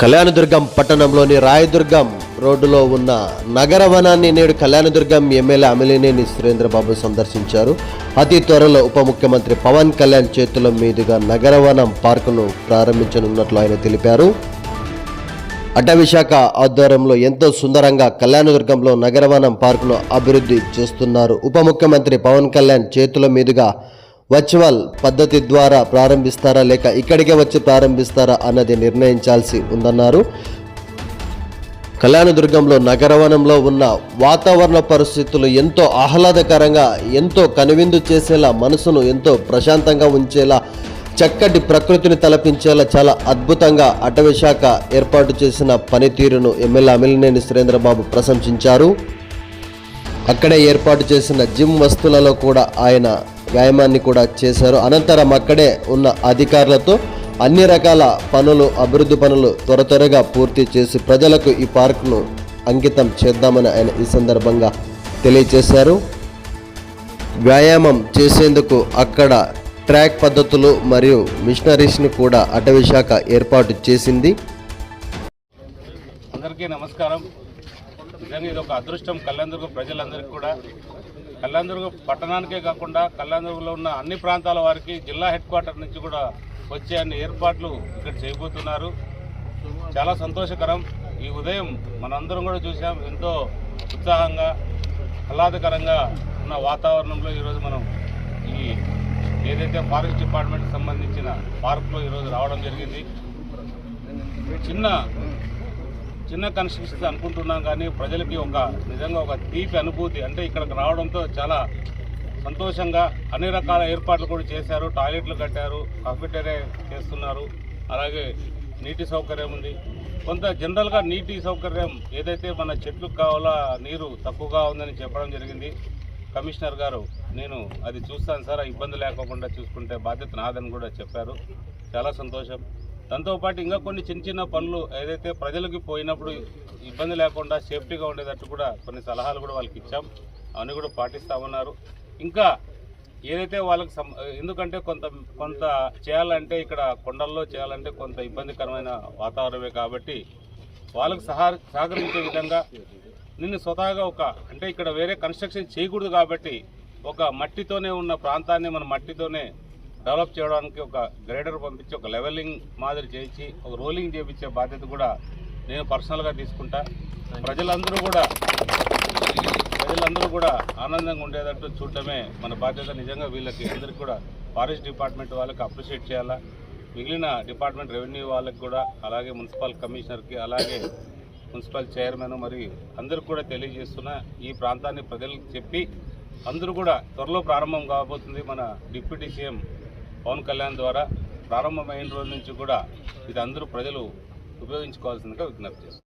కళ్యాణదుర్గం పట్టణంలోని రాయదుర్గం రోడ్డులో ఉన్న నగర వనాన్ని నేడు కళ్యాణదుర్గం ఎమ్మెల్యే అమిలినేని సురేంద్రబాబు సందర్శించారు. అతి త్వరలో ఉప ముఖ్యమంత్రి పవన్ కళ్యాణ్ చేతుల మీదుగా నగరవనం పార్కును ప్రారంభించనున్నట్లు ఆయన తెలిపారు. అటవీశాఖ ఆధ్వర్యంలో ఎంతో సుందరంగా కళ్యాణదుర్గంలో నగరవనం పార్కును అభివృద్ధి చేస్తున్నారు. ఉప ముఖ్యమంత్రి పవన్ కళ్యాణ్ చేతుల మీదుగా వర్చువల్ పద్ధతి ద్వారా ప్రారంభిస్తారా లేక ఇక్కడికే వచ్చి ప్రారంభిస్తారా అన్నది నిర్ణయించాల్సి ఉందన్నారు. కళ్యాణదుర్గంలో నగరవనంలో ఉన్న వాతావరణ పరిస్థితులు ఎంతో ఆహ్లాదకరంగా ఎంతో కనువిందు చేసేలా మనసును ఎంతో ప్రశాంతంగా ఉంచేలా చక్కటి ప్రకృతిని తలపించేలా చాలా అద్భుతంగా అటవీ శాఖ ఏర్పాటు చేసిన పనితీరును ఎమ్మెల్యే అమిలినేని సురేంద్రబాబు ప్రశంసించారు. అక్కడే ఏర్పాటు చేసిన జిమ్ వస్తువులలో కూడా ఆయన వ్యాయామాన్ని కూడా చేశారు. అనంతరం అక్కడే ఉన్న అధికారులతో అన్ని రకాల పనులు అభివృద్ధి పనులు త్వర త్వరగా పూర్తి చేసి ప్రజలకు ఈ పార్కును అంకితం చేద్దామని ఆయన ఈ సందర్భంగా తెలియజేశారు. వ్యాయామం చేసేందుకు అక్కడ ట్రాక్ పద్ధతులు మరియు మిషనరీస్ని కూడా అటవీ శాఖ ఏర్పాటు చేసింది. అందరికీ నమస్కారం. నిజంగా ఇది ఒక అదృష్టం. కళ్యాణదుర్గం ప్రజలందరికీ కూడా కళ్యాణదుర్గం పట్టణానికే కాకుండా కళ్యాణదుర్గంలో ఉన్న అన్ని ప్రాంతాల వారికి జిల్లా హెడ్ క్వార్టర్ నుంచి కూడా వచ్చే అన్ని ఏర్పాట్లు ఇక్కడ చేయబోతున్నారు. చాలా సంతోషకరం. ఈ ఉదయం మనందరం కూడా చూసాం ఎంతో ఉత్సాహంగా ఆహ్లాదకరంగా ఉన్న వాతావరణంలో ఈరోజు మనం ఈ ఏదైతే ఫారెస్ట్ డిపార్ట్మెంట్కి సంబంధించిన పార్క్లో ఈరోజు రావడం జరిగింది. చిన్న చిన్న కన్స్ట్రక్షన్స్ అనుకుంటున్నాం కానీ ప్రజలకి ఒక నిజంగా ఒక తీపి అనుభూతి. అంటే ఇక్కడికి రావడంతో చాలా సంతోషంగా అన్ని రకాల ఏర్పాట్లు కూడా చేశారు. టాయిలెట్లు కట్టారు కాఫెటేరియా చేస్తున్నారు. అలాగే నీటి సౌకర్యం ఉంది. కొంత జనరల్గా నీటి సౌకర్యం ఏదైతే మన చెట్లకు కావాలో నీరు తక్కువగా ఉందని చెప్పడం జరిగింది. కమిషనర్ గారు నేను అది చూస్తాను సార్. ఇబ్బంది లేకుండా చూసుకుంటే బాధ్యత నాదని కూడా చెప్పారు. చాలా సంతోషం. దాంతోపాటు ఇంకా కొన్ని చిన్న చిన్న పనులు ఏదైతే ప్రజలకు పోయినప్పుడు ఇబ్బంది లేకుండా సేఫ్టీగా ఉండేటట్టు కూడా కొన్ని సలహాలు కూడా వాళ్ళకి ఇచ్చాం. అవన్నీ కూడా పాటిస్తామన్నారు ఇంకా ఏదైతే వాళ్ళకి ఎందుకంటే కొంత కొంత చేయాలంటే ఇక్కడ కొండల్లో చేయాలంటే కొంత ఇబ్బందికరమైన వాతావరణమే కాబట్టి వాళ్ళకు సహా సహకరించే విధంగా నిన్ను స్వతహాగా ఒక అంటే ఇక్కడ వేరే కన్స్ట్రక్షన్ చేయకూడదు కాబట్టి ఒక మట్టితోనే ఉన్న ప్రాంతాన్ని మన మట్టితోనే డెవలప్ చేయడానికి ఒక గ్రేడర్ పంపించి ఒక లెవెలింగ్ మాదిరి చేయించి ఒక రోలింగ్ చేయించే బాధ్యత కూడా నేను పర్సనల్గా తీసుకుంటా. ప్రజలందరూ కూడా ప్రజలందరూ కూడా ఆనందంగా ఉండేటట్టు చూడటమే మన బాధ్యత. నిజంగా వీళ్ళకి అందరికి కూడా ఫారెస్ట్ డిపార్ట్మెంట్ వాళ్ళకి అప్రిషియేట్ చేయాలా? మిగిలిన డిపార్ట్మెంట్ రెవెన్యూ వాళ్ళకి కూడా అలాగే మున్సిపల్ కమిషనర్కి అలాగే మున్సిపల్ చైర్మన్ మరి అందరికి కూడా తెలియజేస్తున్న ఈ ప్రాంతాన్ని ప్రజలకు చెప్పి అందరూ కూడా త్వరలో ప్రారంభం కాబోతుంది మన డిప్యూటీ సీఎం పవన్ కళ్యాణ్ ద్వారా ప్రారంభమైన రోజు నుంచి కూడా ఇది అందరూ ప్రజలు ఉపయోగించుకోవాల్సిందిగా విజ్ఞప్తి చేస్తారు